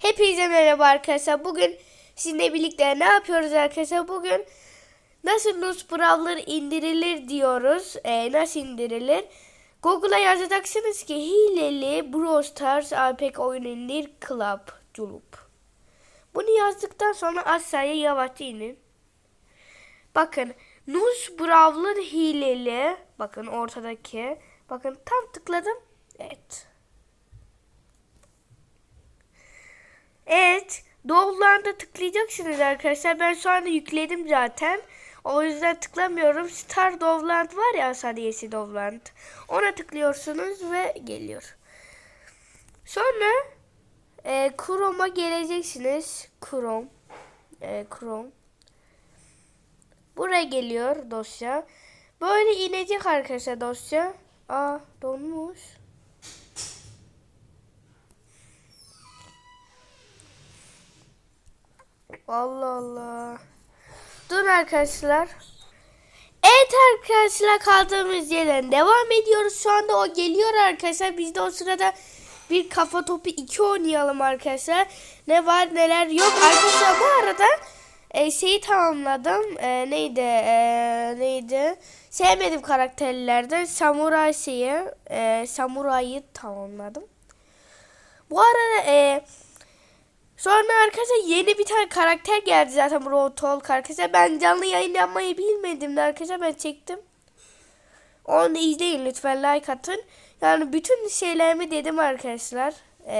Hepinize merhaba arkadaşlar. Bugün sizinle birlikte ne yapıyoruz arkadaşlar? Bugün nasıl Nus Brawler indirilir diyoruz. Ee, nasıl indirilir? Google'a yazacaksınız ki hileli Brawl Stars APK oyun indir Club Culup. Bunu yazdıktan sonra aşağıya yavaşça inin. Bakın Nus Brawler hileli. Bakın ortadaki. Bakın tam tıkladım. Evet. Evet. Doğrularında tıklayacaksınız arkadaşlar. Ben şu anda yükledim zaten. O yüzden tıklamıyorum. Star Dovland var ya Sadiyesi Dovland. Ona tıklıyorsunuz ve geliyor. Sonra e, Chrome'a geleceksiniz. Chrome. E, Chrome. Buraya geliyor dosya. Böyle inecek arkadaşlar dosya. Aa donmuş. Allah Allah. Dur arkadaşlar. Evet arkadaşlar kaldığımız yerden devam ediyoruz. Şu anda o geliyor arkadaşlar. Biz de o sırada bir kafa topu 2 oynayalım arkadaşlar. Ne var neler yok. Arkadaşlar bu arada e, şeyi tamamladım. E, neydi? E, neydi? Sevmedim karakterlerden. Samuray şeyi. E, samurayı tamamladım. Bu arada e, Sonra arkadaşlar yeni bir tane karakter geldi zaten Road arkadaşlar. Ben canlı yayın yapmayı bilmedim de arkadaşlar ben çektim. Onu da izleyin lütfen like atın. Yani bütün şeylerimi dedim arkadaşlar. Ee,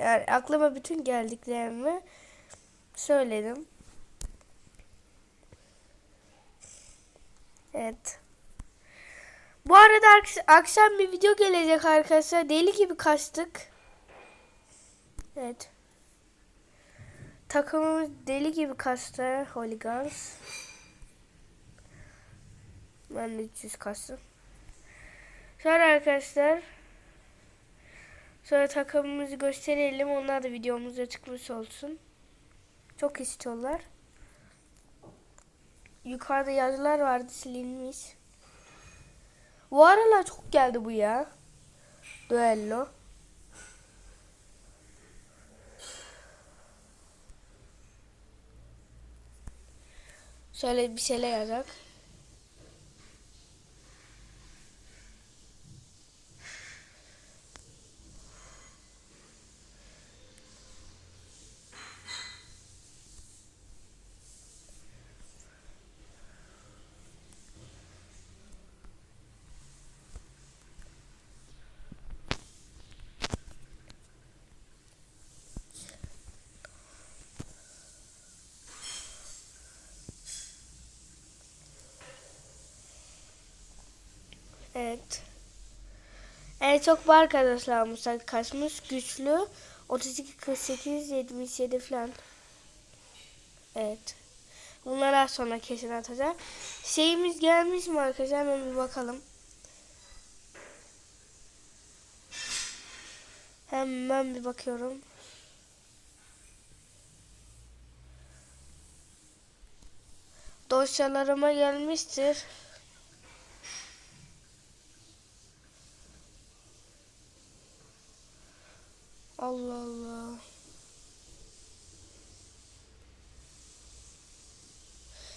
yani aklıma bütün geldiklerimi söyledim. Evet. Bu arada akşam bir video gelecek arkadaşlar. Deli gibi kastık. Evet. Takımımız deli gibi kastı Hooligans. Ben de 300 kastım. Sonra arkadaşlar sonra takımımızı gösterelim. Onlar da videomuzda çıkmış olsun. Çok istiyorlar. Yukarıda yazılar vardı silinmiş. Bu aralar çok geldi bu ya. Duello. Şöyle bir şeyler yazak. Evet. En çok bu arkadaşlar Musak kasmış. Güçlü. 32, 48, 77 falan. Evet. Bunları az sonra kesin atacağım. Şeyimiz gelmiş mi arkadaşlar? Hemen bir bakalım. Hemen bir bakıyorum. Dosyalarıma gelmiştir. Allah Allah.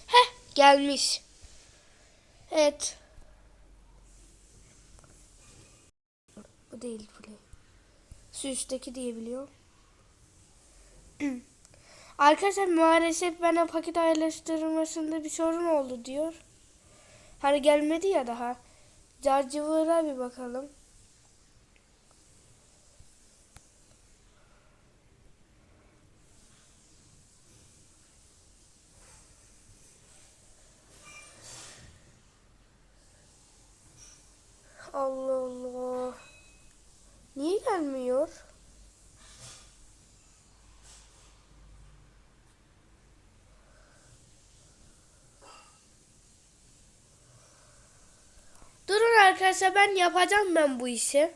Heh gelmiş. Evet. Bu değil değil. Su üstteki diyebiliyor. Arkadaşlar maalesef bana paket ayarlaştırmasında bir sorun oldu diyor. Hani gelmedi ya daha. Carcıvıra bir bakalım. Allah Allah. Niye gelmiyor? Durun arkadaşlar ben yapacağım ben bu işi.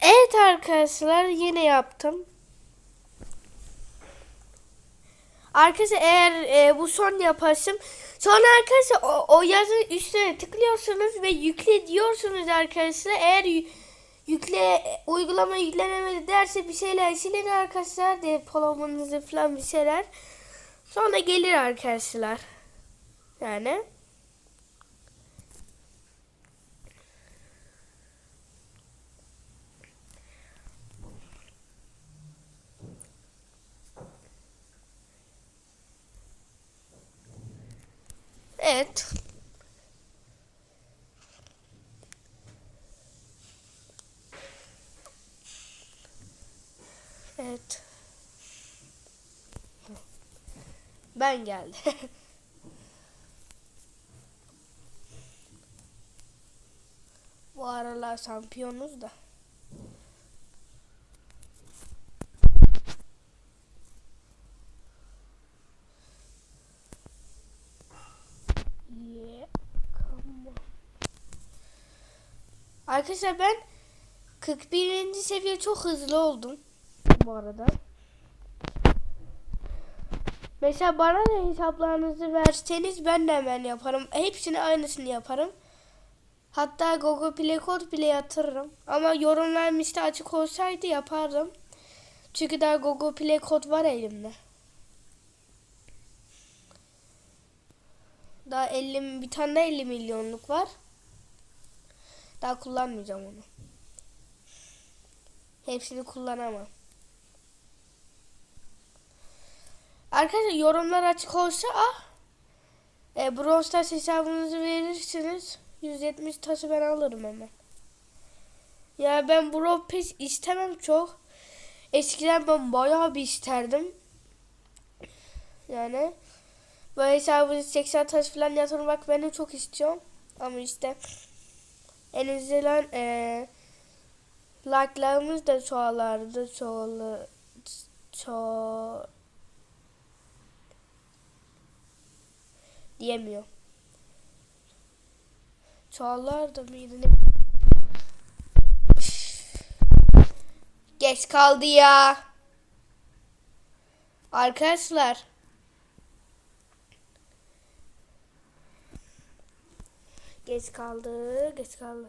Evet arkadaşlar yine yaptım. Arkadaşlar eğer e, bu son yaparsam sonra arkadaşlar o, o yazın üstüne tıklıyorsunuz ve yükle diyorsunuz arkadaşlar. Eğer yükle uygulama yüklenemedi derse bir şeyler silin arkadaşlar depolamanızı falan bir şeyler. Sonra gelir arkadaşlar. Yani. Evet. Evet. Ben geldim. Bu aralar şampiyonuz da. Arkadaşlar ben 41. seviye çok hızlı oldum bu arada. Mesela bana da hesaplarınızı verseniz ben de hemen yaparım. Hepsini aynısını yaparım. Hatta Google Play kod bile yatırırım. Ama yorumlar işte açık olsaydı yapardım. Çünkü daha Google Play kod var elimde. Daha 50 bir tane de 50 milyonluk var. Daha kullanmayacağım onu. Hepsini kullanamam. Arkadaşlar yorumlar açık olsa ah e, Brawl Stars hesabınızı verirsiniz. 170 tası ben alırım hemen. Ya ben Brawl Pass istemem çok. Eskiden ben bayağı bir isterdim. Yani böyle hesabınızı 80 taş falan yatırmak ben de çok istiyorum. Ama işte en azından e, like'larımız da çoğalardı. Çoğalı, ço diyemiyor. Çoğalardı mıydı ne? Geç kaldı ya. Arkadaşlar. Geç kaldı, geç kaldı.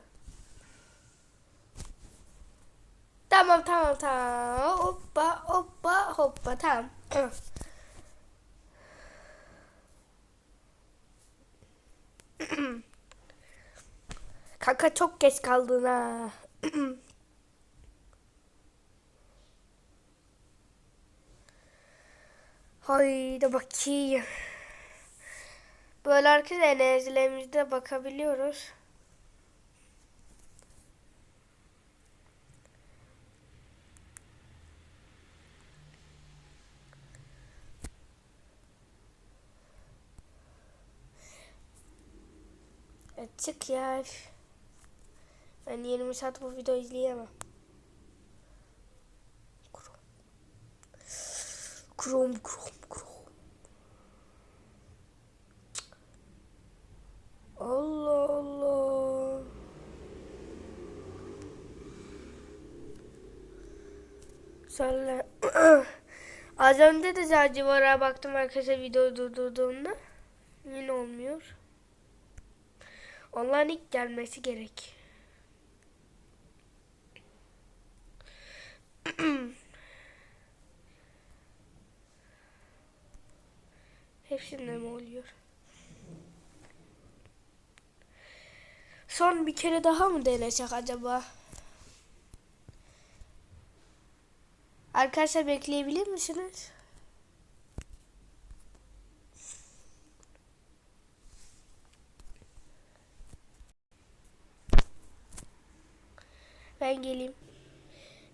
Tamam tamam tamam. Hoppa hoppa hoppa tamam. Kanka çok geç kaldın ha. Haydi bakayım. Böyle arkadaşlar enerjilerimizde bakabiliyoruz. Açık ya. Ben 20 saat bu video izleyemem. Krom. Krom, krom, krom. Allah Allah. Sonra az önce de Zacivara baktım arkadaşlar video durdurduğumda. Yine olmuyor. Onların ilk gelmesi gerek. Hepsinde mi oluyor? Son bir kere daha mı denesek acaba? Arkadaşlar bekleyebilir misiniz? Ben geleyim.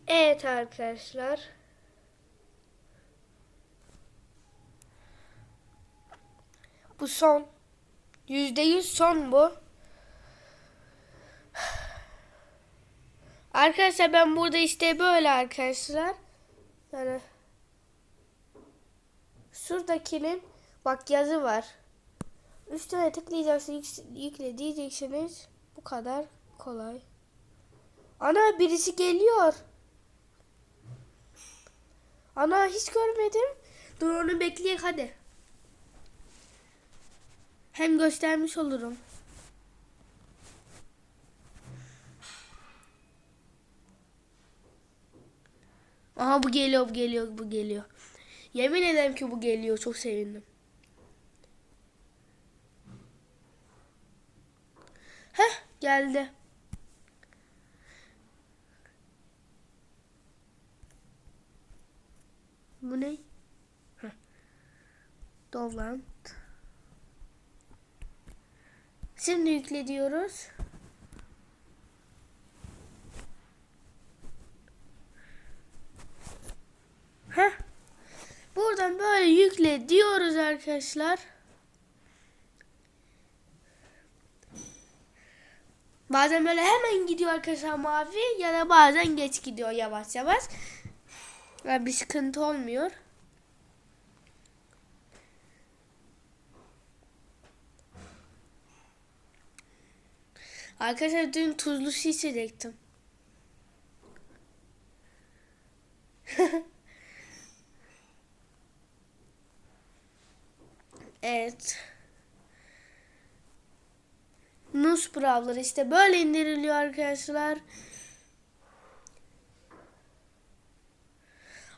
Evet arkadaşlar. Bu son. Yüzde yüz son bu. Arkadaşlar ben burada işte böyle arkadaşlar. Yani şuradakinin bak yazı var. Üstüne tıklayacaksınız yükle diyeceksiniz. Bu kadar kolay. Ana birisi geliyor. Ana hiç görmedim. Dur onu bekleyek hadi. Hem göstermiş olurum. Aha bu geliyor bu geliyor bu geliyor. Yemin ederim ki bu geliyor. Çok sevindim. Heh geldi. Bu ne? Heh. Dolant. Şimdi yükle diyoruz. Heh. Buradan böyle yükle diyoruz arkadaşlar. Bazen böyle hemen gidiyor arkadaşlar mavi ya da bazen geç gidiyor yavaş yavaş. Yani bir sıkıntı olmuyor. Arkadaşlar dün tuzlu su içecektim. Evet. Nus Brawler işte böyle indiriliyor arkadaşlar.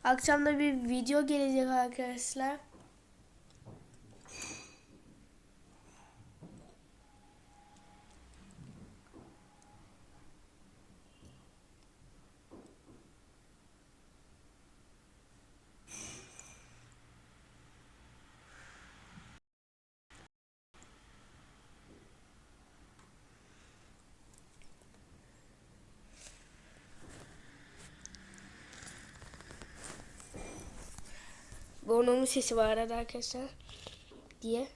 Akşamda bir video gelecek arkadaşlar. Burnumun sesi var arada arkadaşlar. Diye.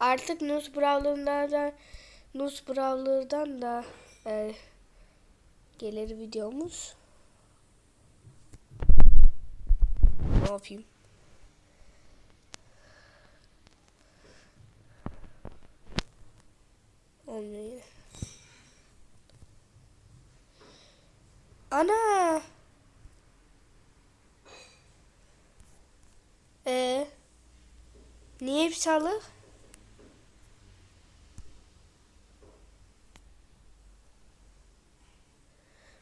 Artık Nus Brawler'dan da Nus Brawler'dan da e, gelir videomuz. Ne yapayım? Olmuyor yine. Ana. Ee, alık?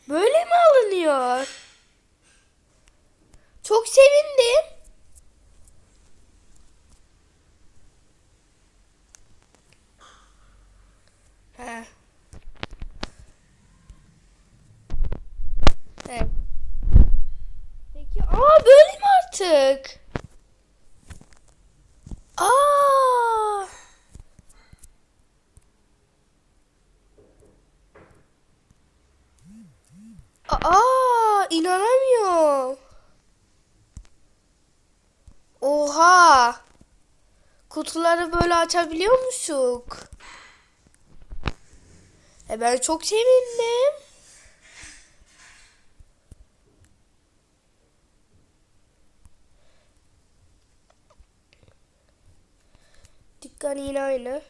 Böyle mi alınıyor? Çok sevindim. He. Evet. Peki aa böyle mi artık? Aa! Aa, inanamıyorum. Oha. Kutuları böyle açabiliyor musun? E ben çok sevindim. Dükkan yine aynı.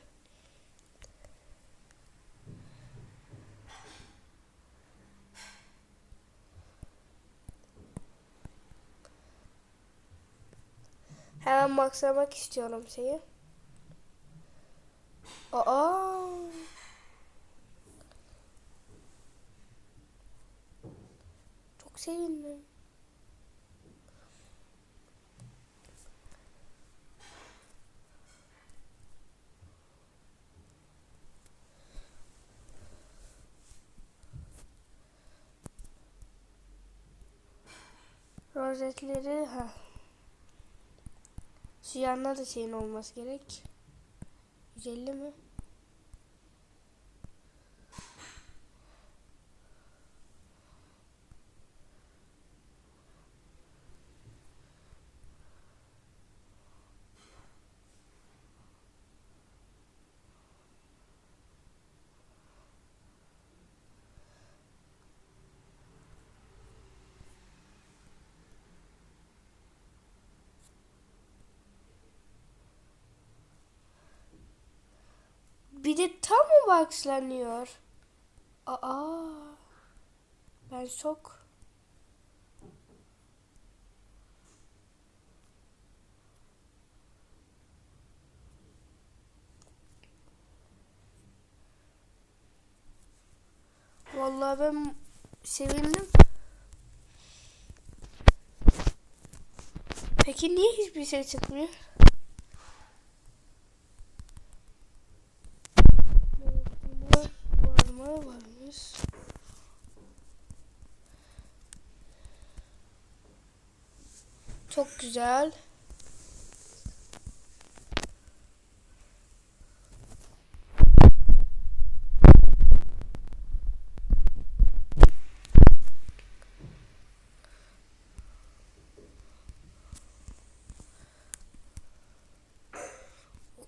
Hemen maksamak istiyorum şeyi. Aa. Çok sevindim. Rozetleri ha. Şu yanına da şeyin olması gerek. 150 mi? Bir de tam mı boxlanıyor? Aa. Ben şok. Vallahi ben sevindim. Peki niye hiçbir şey çıkmıyor? Güzel.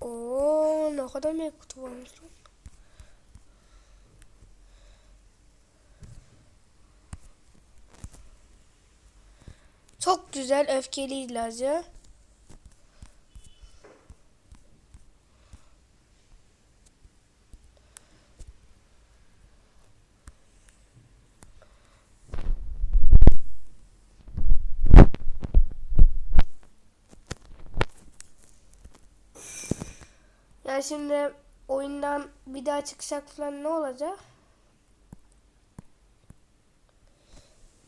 Oo, ne kadar varmış güzel öfkeli ilacı. Yani şimdi oyundan bir daha çıkacak falan ne olacak?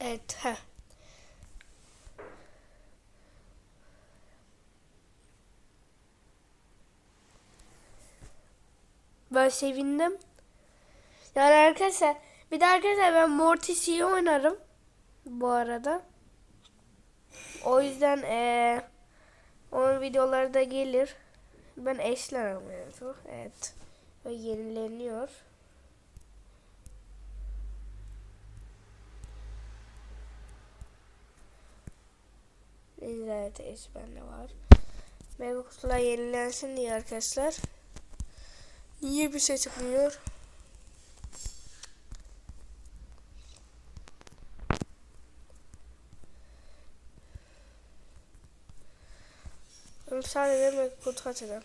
Evet. Heh. Ben sevindim. Yani arkadaşlar bir de arkadaşlar ben Mortis'i oynarım bu arada. O yüzden eee onun videoları da gelir. Ben eşler alıyorum. Evet. Ve yenileniyor. Evet eş bende var. Meyve kutular yenilensin diye arkadaşlar. Niye bir şey çıkmıyor? Sadece meyve kutu açacağım.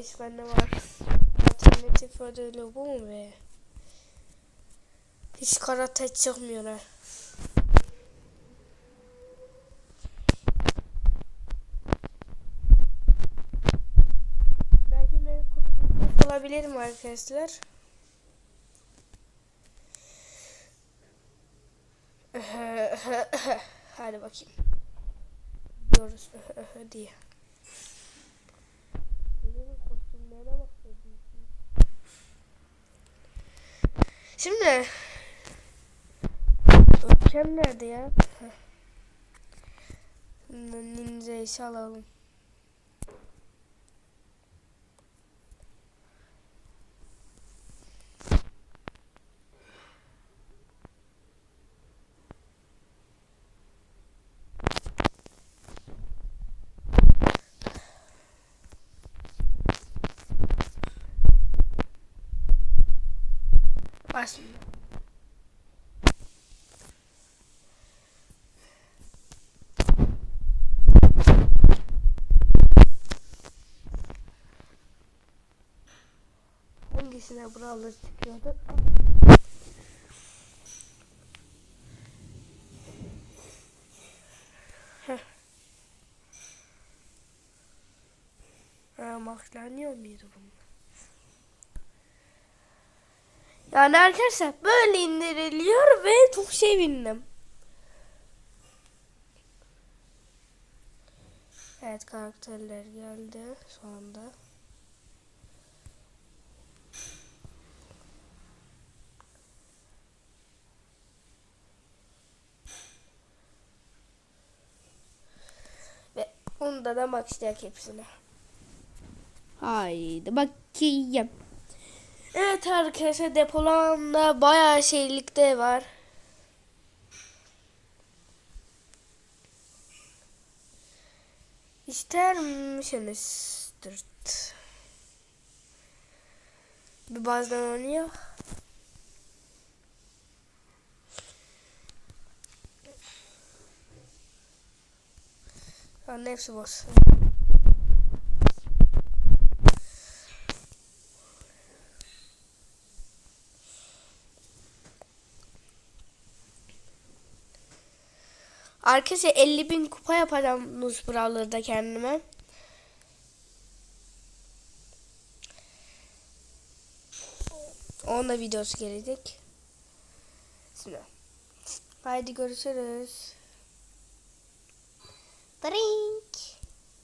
Eş bende var. Alternatif ödülü bu mu be? Hiç karate çıkmıyor ha. Belki meyve kutusu olabilirim arkadaşlar. Hadi bakayım. Diyoruz diye. Şimdi Öpkem nerede ya? Heh. Ninja işi alalım. Başlayalım. Hangisine buralı çıkıyordu? Heh. Ha, maklanıyor muydu bunlar? Yani arkadaşlar böyle indiriliyor ve çok sevindim. Evet karakterler geldi anda. Ve bunda da maxlayacak hepsine. Haydi bakayım. Evet arkadaşlar depolamda bayağı şeylikte var. İster misiniz? Dırt. Bir bazdan oynuyor. Anda hepsi boş. Arkadaşlar 50 bin kupa yapacağım Nuz Brawler'da kendime. Onunla videosu gelecek. Şimdi. Haydi görüşürüz. Drink.